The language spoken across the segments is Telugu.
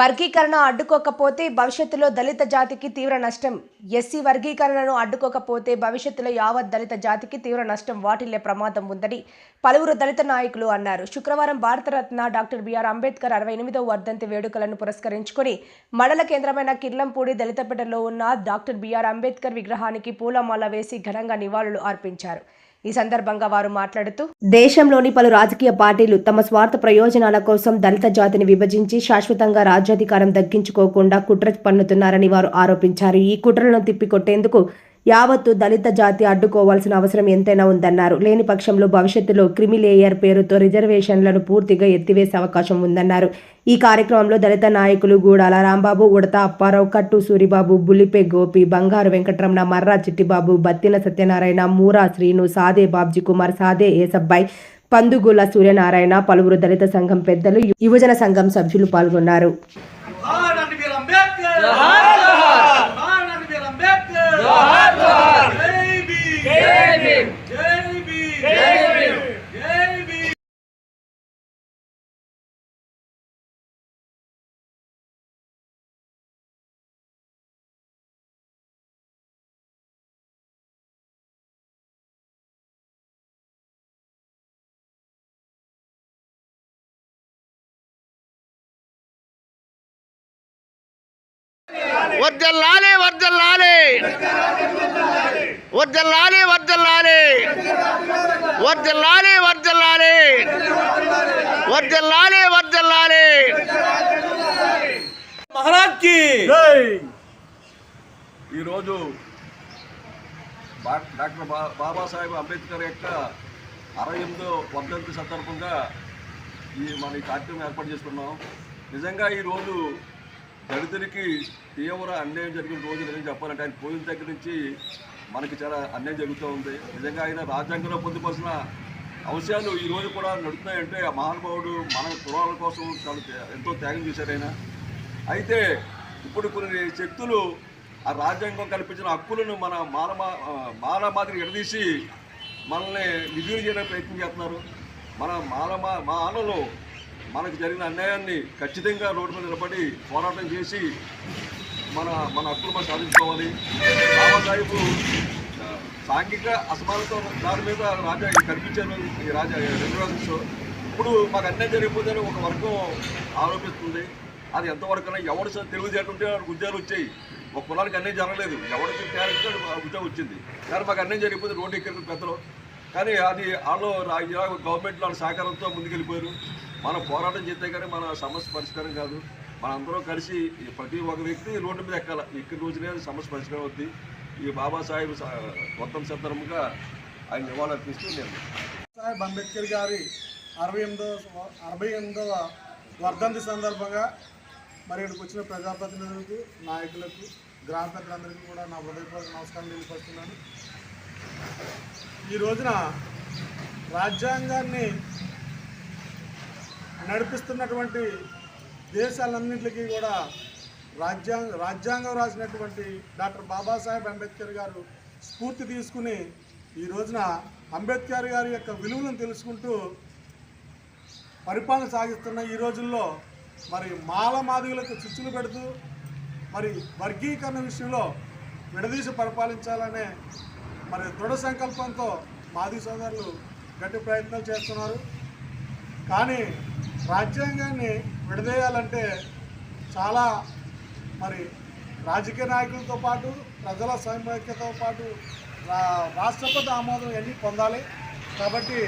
వర్గీకరణ అడ్డుకోకపోతే భవిష్యత్తులో దళిత జాతికి తీవ్ర నష్టం. ఎస్సీ వర్గీకరణను అడ్డుకోకపోతే భవిష్యత్తులో యావత్ దళిత జాతికి తీవ్ర నష్టం. వాటిల్లే ప్రమాదం ఉందని పలువురు దళిత నాయకులు అన్నారు. శుక్రవారం భారతరత్న డాక్టర్ బిఆర్ అంబేద్కర్ అరవై ఎనిమిదవ వర్ధంతి వేడుకలను పురస్కరించుకొని మండల కేంద్రమైన కిర్లంపూడి దళితపేటలో ఉన్న డాక్టర్ బిఆర్ అంబేద్కర్ విగ్రహానికి పూలమాల వేసి ఘనంగా నివాళులు అర్పించారు. ఈ సందర్భంగా వారు మాట్లాడుతూ దేశంలోని పలు రాజకీయ పార్టీలు తమ స్వార్థ ప్రయోజనాల కోసం దళిత జాతిని విభజించి శాశ్వతంగా రాజ్యాధికారం దక్కించుకోకుండా కుట్ర పన్నుతున్నారని వారు ఆరోపించారు. ఈ కుట్రలను తిప్పికొట్టేందుకు యావత్తు దళిత జాతి అడ్డుకోవాల్సిన అవసరం ఎంతైనా ఉందన్నారు. లేని పక్షంలో భవిష్యత్తులో క్రిమిలేయర్ పేరుతో రిజర్వేషన్లను పూర్తిగా ఎత్తివేసే అవకాశం ఉందన్నారు. ఈ కార్యక్రమంలో దళిత నాయకులు గూడాల రాంబాబు ఉడత అప్పారావు కట్టు సూరిబాబు బుల్లిపే గోపి బంగారు వెంకటరమణ మర్రా చిట్టిబాబు బత్తిన సత్యనారాయణ మూరా శ్రీను సాదే బాబ్జీ కుమార్ సాదే ఏసబ్బాయి పందుగుల సూర్యనారాయణ పలువురు దళిత సంఘం పెద్దలు యువజన సంఘం సభ్యులు పాల్గొన్నారు. వర్దల్లాలి వర్దల్లాలి వర్దల్లాలి వర్దల్లాలి వర్దల్లాలి వర్దల్లాలి వర్దల్లాలి వర్దల్లాలి మహారాజ్కి ఈరోజు డాక్టర్ బా బాబాసాహెబ్ అంబేద్కర్ యొక్క అరవై ఎనిమిదో వర్ధంతి సందర్భంగా ఈ మన ఈ కార్యక్రమం ఏర్పాటు చేసుకున్నాం. నిజంగా ఈరోజు దళితులకి తీవ్ర అన్యాయం జరిగిన రోజు నిజం చెప్పాలంటే ఆయన పోయిన దగ్గర నుంచి మనకి చాలా అన్యాయం జరుగుతూ ఉంది. నిజంగా ఆయన రాజ్యాంగంలో పొందుపరిచిన అంశాలు ఈ రోజు కూడా నడుతున్నాయంటే ఆ మహానుభావుడు మన కులాల కోసం చాలా ఎంతో త్యాగం చేశారు ఆయన. అయితే ఇప్పుడు కొన్ని శక్తులు ఆ రాజ్యాంగం కల్పించిన హక్కులను మన మానవ మానవ మాదిరి ఎడదీసి మనల్ని నిధులు చేయడానికి ప్రయత్నం చేస్తున్నారు. మన మానవ మా- మాలలో మనకు జరిగిన అన్యాయాన్ని ఖచ్చితంగా రోడ్డు మీద నిలబడి పోరాటం చేసి మన మన హక్కులు మనం సాధించుకోవాలి. బాబాసాహెబ్ సాంఘిక అసమానత దాని మీద రాజా కనిపించారు ఈ రాజా రిజర్వేషన్స్ ఇప్పుడు మాకు అన్యాయం జరిగిపోతే ఒక వర్గం ఆరోపిస్తుంది. అది ఎంతవరకు ఎవడు స- ఉంటే ఉద్యోగాలు వచ్చాయి. ఒక కులానికి అన్యాయం జరగలేదు. ఎవరికి క్యారెక్టర్ ఉద్యోగం వచ్చింది. కానీ మాకు అన్యాయం జరిగిపోతే రోడ్డు ఎక్కిన పెద్దలు. కానీ అది వాళ్ళు గవర్నమెంట్ వాళ్ళ సహకారంతో ముందుకెళ్ళిపోయారు. మనం పోరాటం చేస్తే కానీ మన సమస్య పరిష్కారం కాదు. మనందరం కలిసి ఈ ప్రతి ఒక్క వ్యక్తి రోడ్డు మీద ఎక్కాల. ఎక్కిన రోజునే సమస్య పరిష్కారం అవుద్ది. ఈ బాబాసాహెబ్ మొత్తం సందర్భంగా ఆయన నివాళులర్పిస్తూ నేను సాహెబ్ అంబేద్కర్ గారి అరవై ఎనిమిదవ అరవై ఎనిమిదవ వర్ధంతి సందర్భంగా మరి ఇక్కడికి వచ్చిన ప్రజాప్రతినిధులకు నాయకులకు గ్రామ పెద్దలందరికీ కూడా నా హృదయపూర్వక నమస్కారం తెలియపరుస్తున్నాను. ఈ రోజున రాజ్యాంగాన్ని నడిపిస్తున్నటువంటి దేశాలన్నింటికి కూడా రాజ్యాంగ రాజ్యాంగం రాసినటువంటి డాక్టర్ బాబాసాహెబ్ అంబేద్కర్ గారు స్ఫూర్తి తీసుకుని ఈ రోజున అంబేద్కర్ గారి యొక్క విలువలను తెలుసుకుంటూ పరిపాలన సాగిస్తున్న ఈ రోజుల్లో మరి మాల మాదిగులకు చిచ్చులు పెడుతూ మరి వర్గీకరణ విషయంలో విడదీసి పరిపాలించాలనే మరి దృఢ సంకల్పంతో మాది సోదరులు గట్టి ప్రయత్నాలు చేస్తున్నారు. కానీ రాజ్యాంగాన్ని విడదీయాలంటే చాలా మరి రాజకీయ నాయకులతో పాటు ప్రజల సమైక్యతో పాటు రా- రాష్ట్రపతి ఆమోదం ఎన్ని పొందాలి? కాబట్టి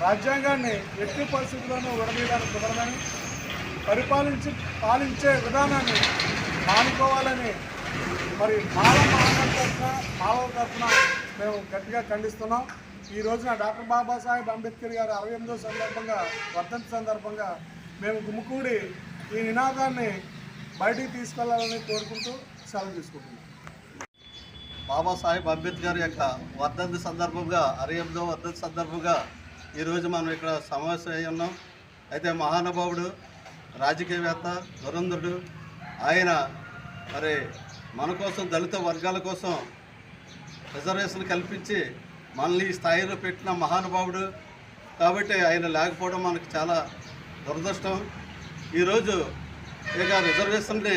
రాజ్యాంగాన్ని ఎట్టి పరిస్థితుల్లోనూ విడదీయడానికి కుదరదని పరిపాలించి పాలించే విధానాన్ని మానుకోవాలని మరి మాల మహానగర్ తరఫున మాలవ తరఫున మేము గట్టిగా ఖండిస్తున్నాం. ఈ రోజున డాక్టర్ బాబాసాహెబ్ అంబేద్కర్ గారు అరవై ఎనిమిదో సందర్భంగా వర్ధంతి సందర్భంగా మేము గుమ్ముకూడి ఈ నినాదాన్ని బయటికి తీసుకెళ్ళాలని కోరుకుంటూ సెలవు తీసుకుంటున్నాం. బాబాసాహెబ్ అంబేద్కర్ యొక్క వర్ధంతి సందర్భంగా అరవై ఎనిమిదో వర్ధంతి సందర్భంగా ఈరోజు మనం ఇక్కడ సమావేశం ఉన్నాం. అయితే మహానుభావుడు రాజకీయవేత్త దురంధుడు ఆయన మరి మన కోసం దళిత వర్గాల కోసం రిజర్వేషన్ కల్పించి మనల్ని ఈ స్థాయిలో పెట్టిన మహానుభావుడు కాబట్టి ఆయన లేకపోవడం మనకు చాలా దురదృష్టం. ఈరోజు ఇక రిజర్వేషన్ని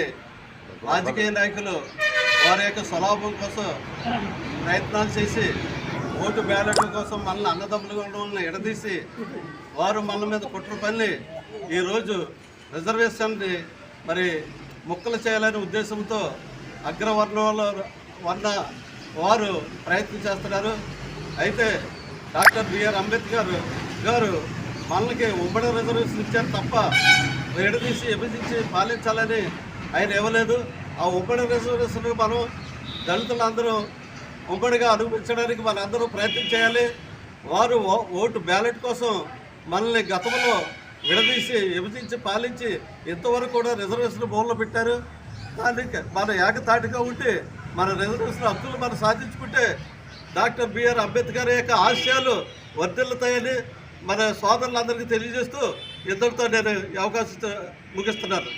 రాజకీయ నాయకులు వారి యొక్క స్వలాభం కోసం ప్రయత్నాలు చేసి ఓటు బ్యాలెట్ల కోసం మనల్ని అన్నదమ్ములుగా ఉండడం ఎడదీసి వారు మన మీద కుట్ర పల్లి ఈరోజు రిజర్వేషన్ని మరి ముక్కలు చేయాలనే ఉద్దేశంతో అగ్రవర్ణంలో వర్ణ వారు ప్రయత్నం చేస్తున్నారు. అయితే డాక్టర్ బిఆర్ అంబేద్కర్ గారు మనకి ఉమ్మడి రిజర్వేషన్ ఇచ్చారు తప్ప విడదీసి విభజించి పాలించాలని ఆయన ఇవ్వలేదు. ఆ ఉమ్మడి రిజర్వేషన్ మనం దళితులందరూ ఉమ్మడిగా అనుభవించడానికి మనందరూ ప్రయత్నం చేయాలి. వారు ఓటు బ్యాలెట్ కోసం మనల్ని గతంలో విడదీసి విభజించి పాలించి ఇంతవరకు కూడా రిజర్వేషన్ బోన్లో పెట్టారు. దానికి మన ఏకతాటిగా ఉంటే మన రిజర్వేషన్ హక్కులు మనం సాధించుకుంటే డాక్టర్ బిఆర్ అంబేద్కర్ యొక్క ఆశయాలు వర్ధిల్లుతాయని మన సోదరులందరికీ తెలియజేస్తూ ఇద్దరితో నేను అవకాశం ముగిస్తున్నాను.